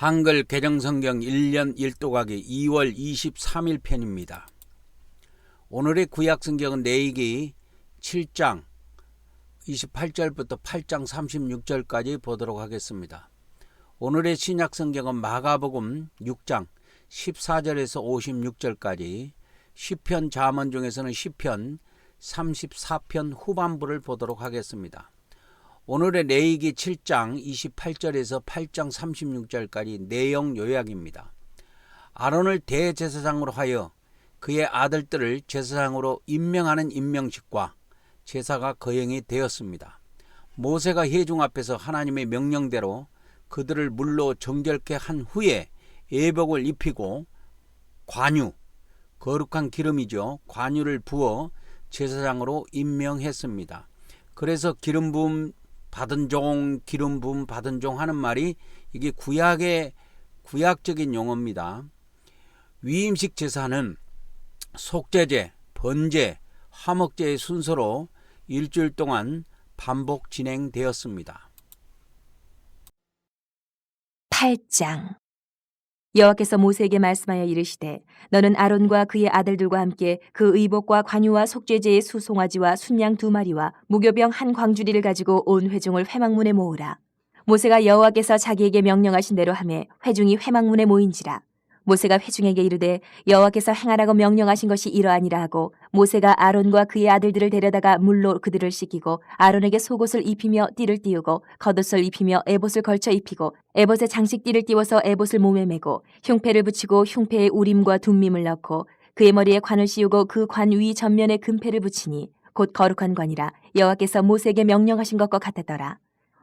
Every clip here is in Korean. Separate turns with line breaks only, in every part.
한글 개정성경 1년 1도가기 2월 23일 편입니다. 오늘의 구약성경은 내이기 7장 28절부터 8장 36절까지 보도록 하겠습니다. 오늘의 신약성경은 마가복음 6장 14절에서 56절까지 시편 자문 중에서는 시편 34편 후반부를 보도록 하겠습니다. 오늘의 레이기 7장 28절에서 8장 36절까지 내용 요약입니다. 아론을 대제사장으로 하여 그의 아들들을 제사장으로 임명하는 임명식과 제사가 거행이 되었습니다. 모세가 회중 앞에서 하나님의 명령대로 그들을 물로 정결케 한 후에 예복을 입히고 관유, 거룩한 기름이죠. 관유를 부어 제사장으로 임명했습니다. 그래서 기름 부음 받은 종, 기름 부음 받은 종 하는 말이 이게 구약의 구약적인 용어입니다. 위임식 제사는 속죄제, 번제, 화목제의 순서로 일주일 동안 반복 진행되었습니다.
8장 여호와께서 모세에게 말씀하여 이르시되 너는 아론과 그의 아들들과 함께 그 의복과 관유와 속죄제의 수송아지와 순양 두 마리와 무교병 한 광주리를 가지고 온 회중을 회막문에 모으라. 모세가 여호와께서 자기에게 명령하신 대로 하매 회중이 회막문에 모인지라 모세가 회중에게 이르되 여호와께서 행하라고 명령하신 것이 이러하니라 하고 모세가 아론과 그의 아들들을 데려다가 물로 그들을 씻기고 아론에게 속옷을 입히며 띠를 띄우고 겉옷을 입히며 에봇을 걸쳐 입히고 에봇에 장식띠를 띄워서 에봇을 몸에 메고 흉패를 붙이고 흉패에 우림과 둠밈을 넣고 그의 머리에 관을 씌우고 그 관 위 전면에 금패를 붙이니 곧 거룩한 관이라 여호와께서 모세에게 명령하신 것과 같았더라.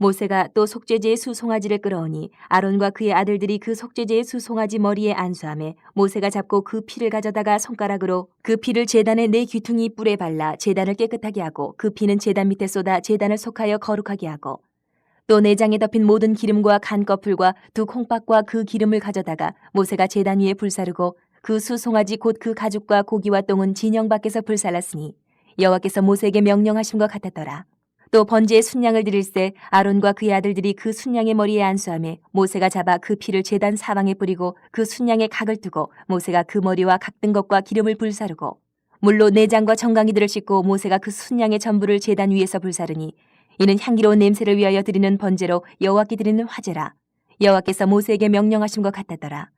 모세가 또 속죄제의 수송아지를 끌어오니 아론과 그의 아들들이 그 속죄제의 수송아지 머리에 안수함에 모세가 잡고 그 피를 가져다가 손가락으로 그 피를 제단의 네 귀퉁이 뿔에 발라 제단을 깨끗하게 하고 그 피는 제단 밑에 쏟아 제단을 속하여 거룩하게 하고 또 내장에 덮인 모든 기름과 간 거풀과 두 콩밥과 그 기름을 가져다가 모세가 제단 위에 불사르고 그 수송아지 곧 그 가죽과 고기와 똥은 진영 밖에서 불살랐으니 여호와께서 모세에게 명령하신 것 같았더라. 또 번제의 순양을 드릴새 아론과 그의 아들들이 그 순양의 머리에 안수함에 모세가 잡아 그 피를 제단 사방에 뿌리고 그 순양의 각을 뜨고 모세가 그 머리와 각든 것과 기름을 불사르고 물로 내장과 정강이들을 씻고 모세가 그 순양의 전부를 제단 위에서 불사르니 이는 향기로운 냄새를 위하여 드리는 번제로 여호와께 드리는 화제라. 여호와께서 모세에게 명령하신 것 같았더라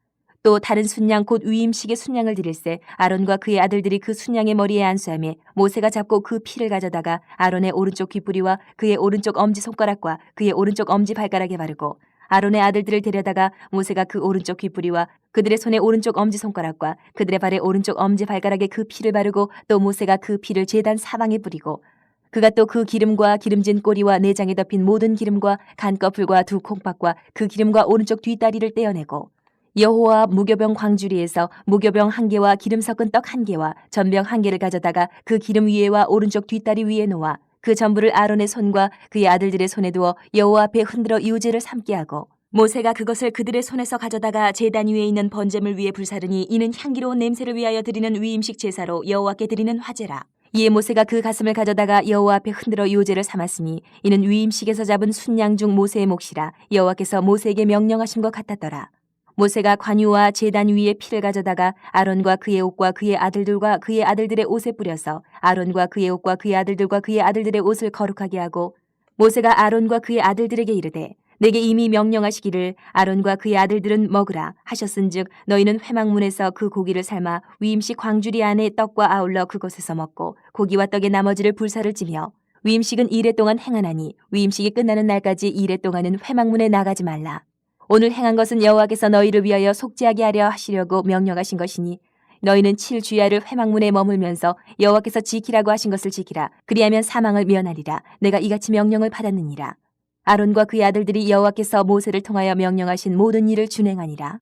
또 다른 순양 곧 위임식의 순양을 드릴새 아론과 그의 아들들이 그 순양의 머리에 안수하며 모세가 잡고 그 피를 가져다가 아론의 오른쪽 귓뿌리와 그의 오른쪽 엄지 손가락과 그의 오른쪽 엄지 발가락에 바르고 아론의 아들들을 데려다가 모세가 그 오른쪽 귓뿌리와 그들의 손의 오른쪽 엄지 손가락과 그들의 발의 오른쪽 엄지 발가락에 그 피를 바르고 또 모세가 그 피를 제단 사방에 뿌리고 그가 또 그 기름과 기름진 꼬리와 내장에 덮인 모든 기름과 간꺼풀과 두 콩밥과 그 기름과 오른쪽 뒷다리를 떼어내고 여호와 무교병 광주리에서 무교병 한 개와 기름 섞은 떡 한 개와 전병 한 개를 가져다가 그 기름 위에와 오른쪽 뒷다리 위에 놓아 그 전부를 아론의 손과 그의 아들들의 손에 두어 여호와 앞에 흔들어 유제를 삼게 하고 모세가 그것을 그들의 손에서 가져다가 제단 위에 있는 번제물 위에 불사르니 이는 향기로운 냄새를 위하여 드리는 위임식 제사로 여호와께 드리는 화제라. 이에 모세가 그 가슴을 가져다가 여호와 앞에 흔들어 요제를 삼았으니 이는 위임식에서 잡은 순양 중 모세의 몫이라 여호와께서 모세에게 명령하신 것 같았더라. 모세가 관유와 제단 위에 피를 가져다가 아론과 그의 옷과 그의 아들들과 그의 아들들의 옷에 뿌려서 아론과 그의 옷과 그의 아들들과 그의 아들들의 옷을 거룩하게 하고 모세가 아론과 그의 아들들에게 이르되 내게 이미 명령하시기를 아론과 그의 아들들은 먹으라 하셨은즉 너희는 회막문에서 그 고기를 삶아 위임식 광주리 안에 떡과 아울러 그곳에서 먹고 고기와 떡의 나머지를 불사를 찌며 위임식은 이래 동안 행하나니 위임식이 끝나는 날까지 이래 동안은 회막문에 나가지 말라 오늘 행한 것은 여호와께서 너희를 위하여 속죄하게 하려 하시려고 명령하신 것이니 너희는 칠 주야를 회막문에 머물면서 여호와께서 지키라고 하신 것을 지키라. 그리하면 사망을 면하리라. 내가 이같이 명령을 받았느니라. 아론과 그의 아들들이 여호와께서 모세를 통하여 명령하신 모든 일을 준행하니라.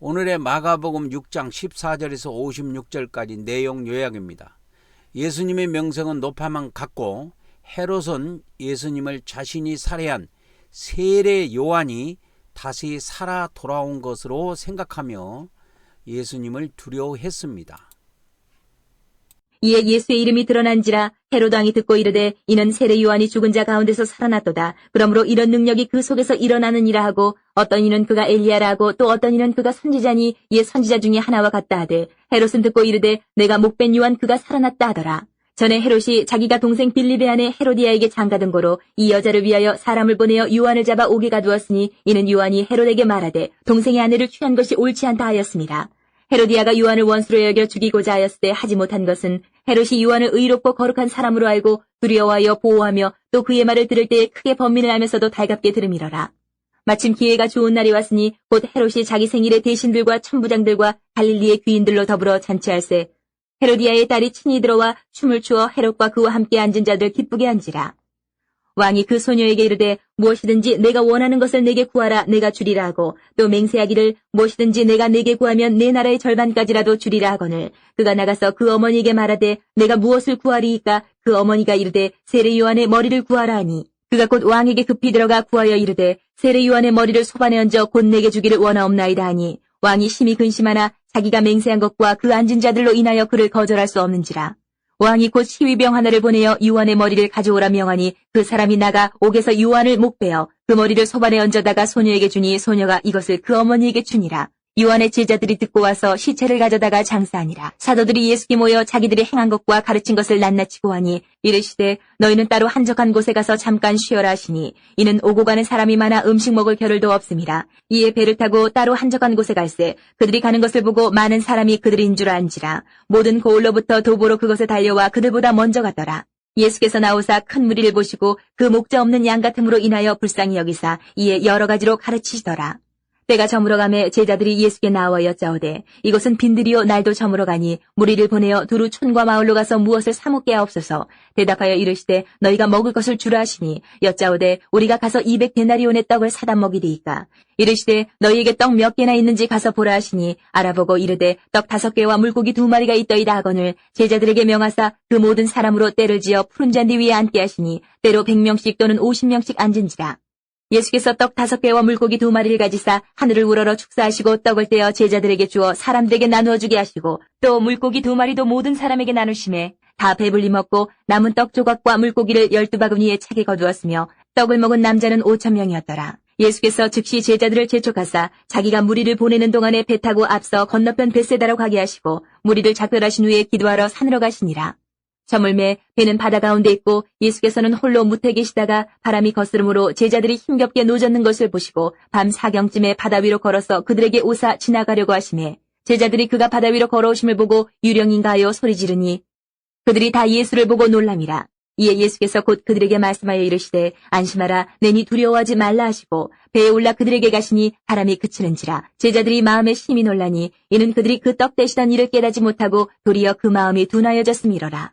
오늘의 마가복음 6장 14절에서 56절까지 내용 요약입니다. 예수님의 명성은 높아만 갔고 헤롯은 예수님을 자신이 살해한 세례 요한이 다시 살아 돌아온 것으로 생각하며 예수님을 두려워했습니다.
이에 예수의 이름이 드러난지라 헤로드 왕이 듣고 이르되 이는 세례 요한이 죽은 자 가운데서 살아났도다. 그러므로 이런 능력이 그 속에서 일어나느니라 하고 어떤 이는 그가 엘리야라 하고 또 어떤 이는 그가 선지자니 이에 선지자 중에 하나와 같다 하되 헤롯은 듣고 이르되 내가 목벤 요한 그가 살아났다 하더라. 전에 헤롯이 자기가 동생 아내 헤로디아에게 장가든 거로 이 여자를 위하여 사람을 보내어 요한을 잡아 오게 가두었으니 이는 요한이 헤롯에게 말하되 동생의 아내를 취한 것이 옳지 않다 하였습니다. 헤로디아가 요한을 원수로 여겨 죽이고자 하였을 때 하지 못한 것은 헤롯이 요한을 의롭고 거룩한 사람으로 알고 두려워하여 보호하며 또 그의 말을 들을 때에 크게 번민을 하면서도 달갑게 들음이러라. 마침 기회가 좋은 날이 왔으니 곧 헤롯이 자기 생일에 대신들과 천부장들과 갈릴리의 귀인들로 더불어 잔치할세 헤로디아의 딸이 친히 들어와 춤을 추어 헤롯과 그와 함께 앉은 자들 기쁘게 한지라. 왕이 그 소녀에게 이르되 무엇이든지 내가 원하는 것을 내게 구하라 내가 주리라 하고. 또 맹세하기를 무엇이든지 내가 내게 구하면 내 나라의 절반까지라도 주리라 하거늘. 그가 나가서 그 어머니에게 말하되 내가 무엇을 구하리이까? 그 어머니가 이르되 세례 요한의 머리를 구하라 하니. 그가 곧 왕에게 급히 들어가 구하여 이르되 세례 요한의 머리를 소반에 얹어 곧 내게 주기를 원하옵나이다 하니 왕이 심히 근심하나 자기가 맹세한 것과 그 앉은 자들로 인하여 그를 거절할 수 없는지라 왕이 곧 시위병 하나를 보내어 요한의 머리를 가져오라 명하니 그 사람이 나가 옥에서 요한을 목베어 그 머리를 소반에 얹어다가 소녀에게 주니 소녀가 이것을 그 어머니에게 주니라. 요한의 제자들이 듣고 와서 시체를 가져다가 장사하니라. 사도들이 예수께 모여 자기들이 행한 것과 가르친 것을 낱낱이 고 하니 이르시되 너희는 따로 한적한 곳에 가서 잠깐 쉬어라 하시니 이는 오고 가는 사람이 많아 음식 먹을 겨를도 없음이라. 이에 배를 타고 따로 한적한 곳에 갈새 그들이 가는 것을 보고 많은 사람이 그들인 줄 안지라. 모든 고을로부터 도보로 그것에 달려와 그들보다 먼저 갔더라. 예수께서 나오사 큰 무리를 보시고 그 목자 없는 양 같음으로 인하여 불쌍히 여기사 이에 여러 가지로 가르치시더라. 때가 저물어가매 제자들이 예수께 나와 여짜오되 이것은 빈들이요 날도 저물어가니 무리를 보내어 두루 촌과 마을로 가서 무엇을 사먹게 하옵소서. 대답하여 이르시되 너희가 먹을 것을 주라 하시니 여짜오되 우리가 가서 이백 데나리온의 떡을 사다 먹이리이까. 이르시되 너희에게 떡 몇 개나 있는지 가서 보라 하시니 알아보고 이르되 떡 다섯 개와 물고기 두 마리가 있더이다 하거늘 제자들에게 명하사 그 모든 사람으로 때를 지어 푸른 잔디 위에 앉게 하시니 때로 백 명씩 또는 오십 명씩 앉은지라 예수께서 떡 다섯 개와 물고기 두 마리를 가지사 하늘을 우러러 축사하시고 떡을 떼어 제자들에게 주어 사람들에게 나누어 주게 하시고 또 물고기 두 마리도 모든 사람에게 나누심에 다 배불리 먹고 남은 떡 조각과 물고기를 열두 바구니에 차게 거두었으며 떡을 먹은 남자는 오천 명이었더라. 예수께서 즉시 제자들을 재촉하사 자기가 무리를 보내는 동안에 배 타고 앞서 건너편 벳세다로 가게 하시고 무리를 작별하신 후에 기도하러 산으로 가시니라. 저물매 배는 바다 가운데 있고 예수께서는 홀로 무태 계시다가 바람이 거스름으로 제자들이 힘겹게 노젓는 것을 보시고 밤 사경쯤에 바다 위로 걸어서 그들에게 오사 지나가려고 하시매 제자들이 그가 바다 위로 걸어오심을 보고 유령인가 하여 소리 지르니 그들이 다 예수를 보고 놀람이라. 이에 예수께서 곧 그들에게 말씀하여 이르시되 안심하라. 내니 두려워하지 말라 하시고 배에 올라 그들에게 가시니 바람이 그치는지라. 제자들이 마음에 심히 놀라니 이는 그들이 그 떡 대시던 일을 깨닫지 못하고 도리어 그 마음이 둔하여졌음이로라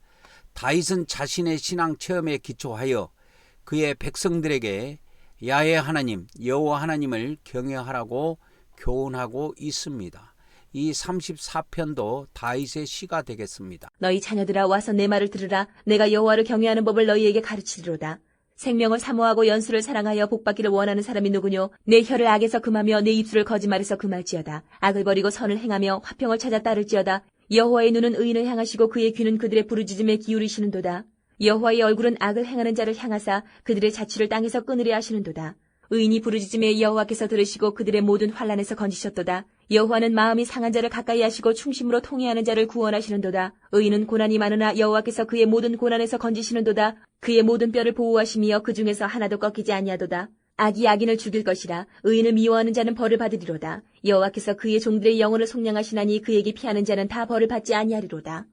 다윗은 자신의 신앙 체험에 기초하여 그의 백성들에게 야훼 하나님, 여호와 하나님을 경외하라고 교훈하고 있습니다. 이 34편도 다윗의 시가 되겠습니다.
너희 자녀들아 와서 내 말을 들으라. 내가 여호와를 경외하는 법을 너희에게 가르치리로다. 생명을 사모하고 연수를 사랑하여 복받기를 원하는 사람이 누구뇨? 내 혀를 악에서 금하며 내 입술을 거짓말에서 금할지어다. 악을 버리고 선을 행하며 화평을 찾아 따를지어다. 여호와의 눈은 의인을 향하시고 그의 귀는 그들의 부르짖음에 기울이시는도다. 여호와의 얼굴은 악을 행하는 자를 향하사 그들의 자취를 땅에서 끊으려 하시는도다. 의인이 부르짖음에 여호와께서 들으시고 그들의 모든 환란에서 건지셨도다. 여호와는 마음이 상한 자를 가까이 하시고 충심으로 통회하는 자를 구원하시는도다. 의인은 고난이 많으나 여호와께서 그의 모든 고난에서 건지시는도다. 그의 모든 뼈를 보호하시며 그 중에서 하나도 꺾이지 아니하도다. 악이 악인을 죽일 것이라 의인을 미워하는 자는 벌을 받으리로다. 여호와께서 그의 종들의 영혼을 속량하시나니 그에게 피하는 자는 다 벌을 받지 아니하리로다.